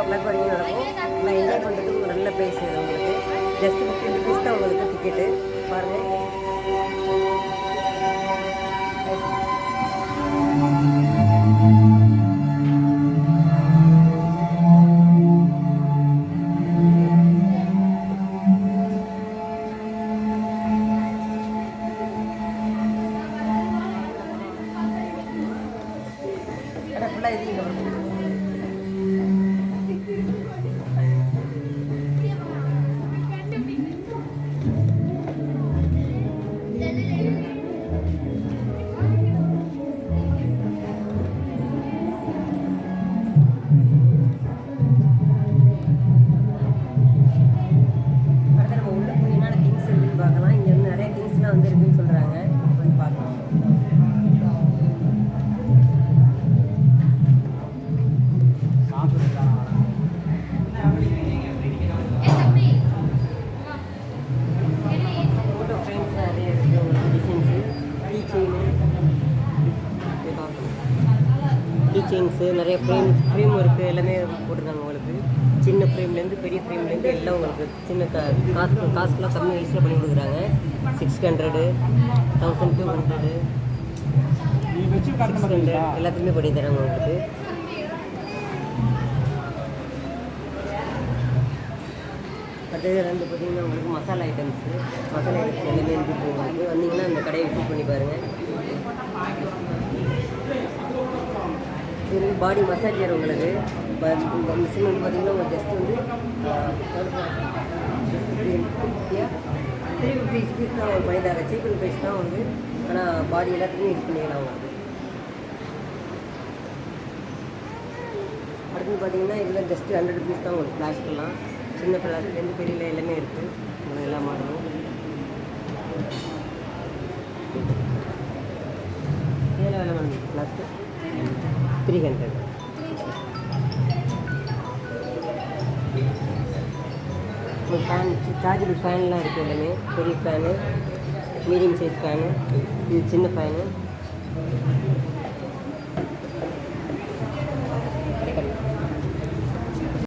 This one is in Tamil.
ஓ கிளாக் வரைக்கும் நடக்கும் நான் என்ஜாய் பண்ணுறதுக்கு ஒரு நல்ல பிளேஸ் இது உங்களுக்கு. ஜஸ்ட் ஃபிஃப்டின் ருபீஸ் தான் உங்களுக்கு டிக்கெட்டு பாருங்கள் ஃபுல்லாக இது கீ நிறைய ஃப்ரேம் ஃப்ரேம் ஒர்க்கு எல்லாமே போட்டிருக்காங்க உங்களுக்கு. சின்ன ஃப்ரேம்லேருந்து பெரிய ஃப்ரேம்லேருந்து எல்லாம் உங்களுக்கு சின்ன கா காசு காசுலாம் கம்மி வயசில் பண்ணி கொடுக்குறாங்க. Six hundred thousand two hundred six hundred எல்லாத்துக்குமே பண்ணி தராங்க உங்களுக்கு. அடுத்தது ரெண்டு பார்த்தீங்கன்னா உங்களுக்கு மசாலா ஐட்டம்ஸு மசாலா ஐட்டம்ஸ் எல்லாமே இருக்குது உங்களுக்கு. வந்தீங்கன்னா அந்த கடையை விசிட் பண்ணி பாருங்கள் வந்து பாடி மசாஜர் உங்களுக்கு ப- மிஷின் வந்து பார்த்தீங்கன்னா உங்களுக்கு ஜஸ்ட் வந்து த்ரீ ஃபிஃப்டி ஸ்பீஸ் தான் உங்களுக்கு பண்ணி தராங்க சீப்பன் ப்ரைஸ் தான் வந்து ஆனால் பாடி எல்லாத்துக்குமே யூஸ் பண்ணிக்கலாம் அவங்க அடுத்து பார்த்தீங்கன்னா இதில் ஜஸ்ட்டு ஹண்ட்ரட் ருபீஸ் தான் உங்களுக்கு ஃப்ளாஷ்க்கெல்லாம் சின்ன ஃப்ளாஷ்லேருந்து பெரிய எல்லாமே இருக்குது உங்களுக்கு எல்லா மாடலும் ஏழு வேலை மேடம் ஃப்ளாஸ்க்கு த்ரீ ஹண்ட்ரட் ஃபேன் சார்ஜபிள் ஃபேன்லாம் இருக்குது எல்லாமே. பெரிய ஃபேனு மீடியம் சைஸ் ஃபேனு இது சின்ன ஃபேனு